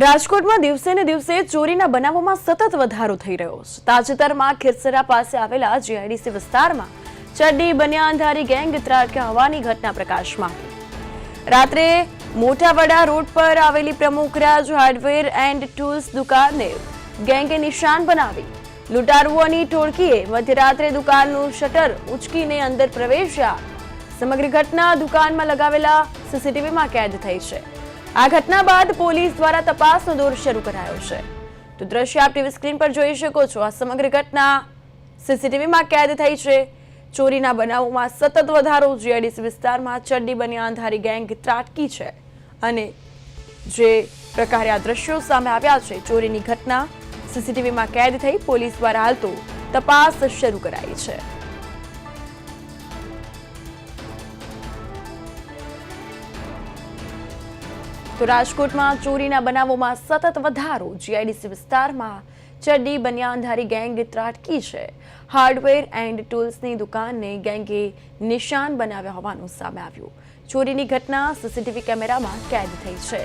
રાજકોટમાં દિવસે ને દિવસે ચોરીના બનાવોમાં સતત વધારો થઈ રહ્યો છે. તાજેતરમાં ખીરસરા પાસે આવેલા જીઆઈડીસી વિસ્તારમાં ચડ્ડી, બનિયાનધારી ગેંગ ત્રાટક્યા હોવાની ઘટના પ્રકાશમાં રાત્રે મોટાવાડા રોડ પર આવેલી પ્રમુખરાજ હાર્ડવેર એન્ડ ટૂલ્સ દુકાનને ગેંગે નિશાન બનાવી. લૂંટારુઓની ટોળકીએ મધ્યરાત્રે દુકાનનું શટર ઉચકીને અંદર પ્રવેશ્યા. સમગ્ર ઘટના દુકાનમાં લગાવેલા સીસીટીવીમાં કેદ થઈ છે. આ ઘટના બાદ પોલીસ દ્વારા તપાસનો દોર શરૂ કરાયો છે. તો દ્રશ્ય આપ ટીવી સ્ક્રીન પર જોઈ શકો છો. આ સમગ્ર ઘટના સીસીટીવીમાં કેદ થઈ છે. ચોરીના બનાવોમાં સતત વધારો, જીઆઈડીસી વિસ્તારમાં ચડ્ડી બની અંધારી ગેંગ ત્રાટકી છે. અને જે પ્રકારે આ દ્રશ્યો સામે આવ્યા છે, ચોરીની ઘટના સીસીટીવીમાં કેદ થઈ પોલીસ દ્વારા હાલ તો તપાસ શરૂ કરાઈ છે. તો રાજકોટમાં ચોરીના બનાવોમાં સતત વધારો. જીઆઈડીસી વિસ્તારમાં ચડ્ડી બનિયાનધારી ગેંગ ત્રાટકી છે. હાર્ડવેર એન્ડ ટૂલ્સની દુકાનને ગેંગે નિશાન બનાવ્યા હોવાનું સામે આવ્યું. ચોરીની ઘટના સીસીટીવી કેમેરામાં કેદ થઈ છે.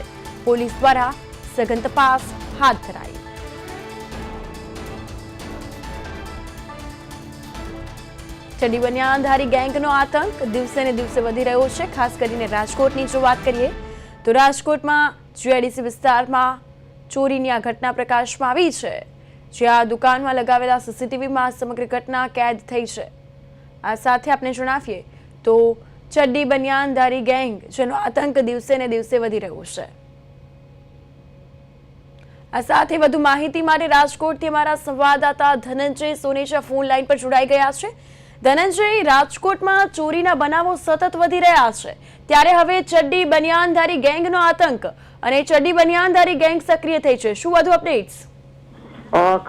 પોલીસ દ્વારા સઘન તપાસ હાથ ધરાઈ. ચડી બનિયાનધારી ગેંગનો આતંક દિવસે ને દિવસે વધી રહ્યો છે. ખાસ કરીને રાજકોટની જો વાત કરીએ તો રાજકોટમાં જીઆઈડીસી વિસ્તારમાં ચોરીની આ ઘટના પ્રકાશમાં આવી છે જ્યાં દુકાનમાં લગાવેલા સીસીટીવીમાં સમગ્ર ઘટના કેદ થઈ છે. આ સાથે આપણે જણાવીએ તો ચડ્ડી બનિયાનધારી ગેંગ, જેનો આતંક દિવસે ને દિવસે વધી રહ્યો છે. આ સાથે વધુ માહિતી માટે રાજકોટથી અમારા સંવાદદાતા ધનંજય સોનેશા ફોન લાઈન પર જોડાઈ ગયા છે. ધનંજય રાજકોટમાં ચોરીના બનાવો સતત વધી રહ્યા છે. ત્યારે હવે ચડ્ડી બનિયાનધારી ગેંગનો આતંક અને ચડ્ડી બનિયાનધારી ગેંગ સક્રિય થઈ છે. શું વધુ અપડેટ્સ?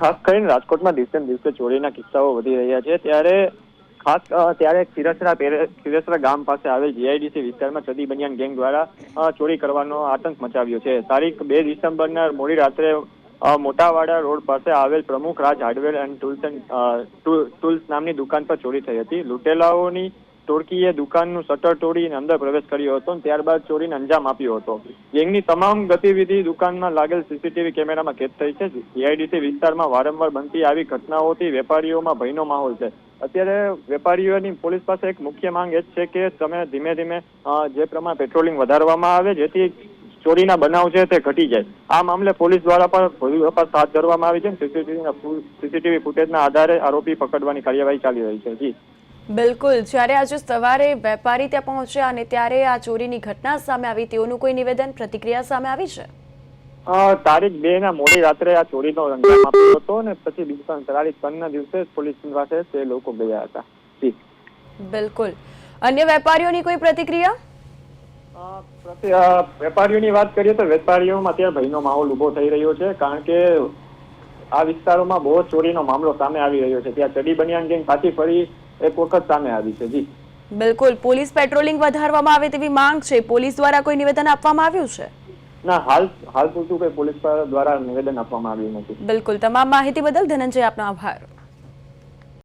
ખાસ કરીને રાજકોટમાં દિવસે દિવસે ચોરીના કિસ્સાઓ વધી રહ્યા છે. ત્યારે ખાસ ત્યારે ખીરસરા ખીરસરા ગામ પાસે આવેલ જીઆઈડીસી વિસ્તારમાં ચડી બનિયાન ગેંગ દ્વારા ચોરી કરવાનો આતંક મચાવ્યો છે. તારીખ બે ડિસેમ્બરના મોડી રાત્રે મોટાવાડા રોડ પાસે આવેલ Pramukh Raj hardware and tools and tools નામની દુકાન પર ચોરી થઈ હતી. લૂંટેલાઓની ટોળકીએ દુકાનનું શટર તોડીને અંદર પ્રવેશ કર્યો હતો ત્યારબાદ ચોરીને અંજામ આપ્યો હતો. ગેંગની તમામ ગતિવિધિ દુકાનમાં લાગેલ સીસીટીવી કેમેરામાં કેદ થઈ છે. જીઆઈડીસી વિસ્તારમાં વારંવાર બનતી આવી ઘટનાઓથી વેપારીઓમાં ભયનો માહોલ છે. અત્યારે વેપારીઓની પોલીસ પાસે એક મુખ્ય માંગ એ છે કે તમે ધીમે ધીમે જે પ્રમાણે પેટ્રોલિંગ વધારવામાં આવે, જેથી ચોરીના બનાવ છે તે ઘટી જાય. આ મામલે પોલીસ દ્વારા પણ તપાસ હાથ ધરવામાં આવી છે. સીસીટીવી સીસીટીવી ફૂટેજના આધારે આરોપી પકડવાની કાર્યવાહી ચાલી રહી છે. જી. બિલકુલ. જ્યારે આજે સવારે વેપારી ત્યાં પહોંચ્યા અને ત્યારે આ ચોરીની ઘટના સામે આવી તેઓનું કોઈ નિવેદન પ્રતિક્રિયા સામે આવી છે? તારીખ બે ના મોડી રાત્રે આ ચોરીનો અંજામ આપ્યો હતો અને પછી બીજા તારીખ ત્રણ ના દિવસે પોલીસ પાસે તે લોકો ગયા હતા. જી. બિલકુલ. અન્ય વેપારીઓની કોઈ પ્રતિક્રિયા? વેપારીઓની વાત કરીએ તો વેપારીઓમાં અત્યારે ભયનો માહોલ ઊભો થઈ રહ્યો છે કારણ કે આ વિસ્તારોમાં બહુ ચોરીનો મામલો સામે આવી રહ્યો છે. ત્યાં ચડી બનિયાન ગેંગ પાછી ફરી એક વખત સામે આવી છે. જી. બિલકુલ. પોલીસ પેટ્રોલિંગ વધારવામાં આવે તેવી માંગ છે. પોલીસ દ્વારા કોઈ નિવેદન આપવામાં આવ્યું છે? ના હાલ હાલ પૂરતું કોઈ પોલીસ દ્વારા નિવેદન આપવામાં આવ્યું નથી. બિલકુલ. તમામ માહિતી બદલ ધનંજય આપનો આભાર.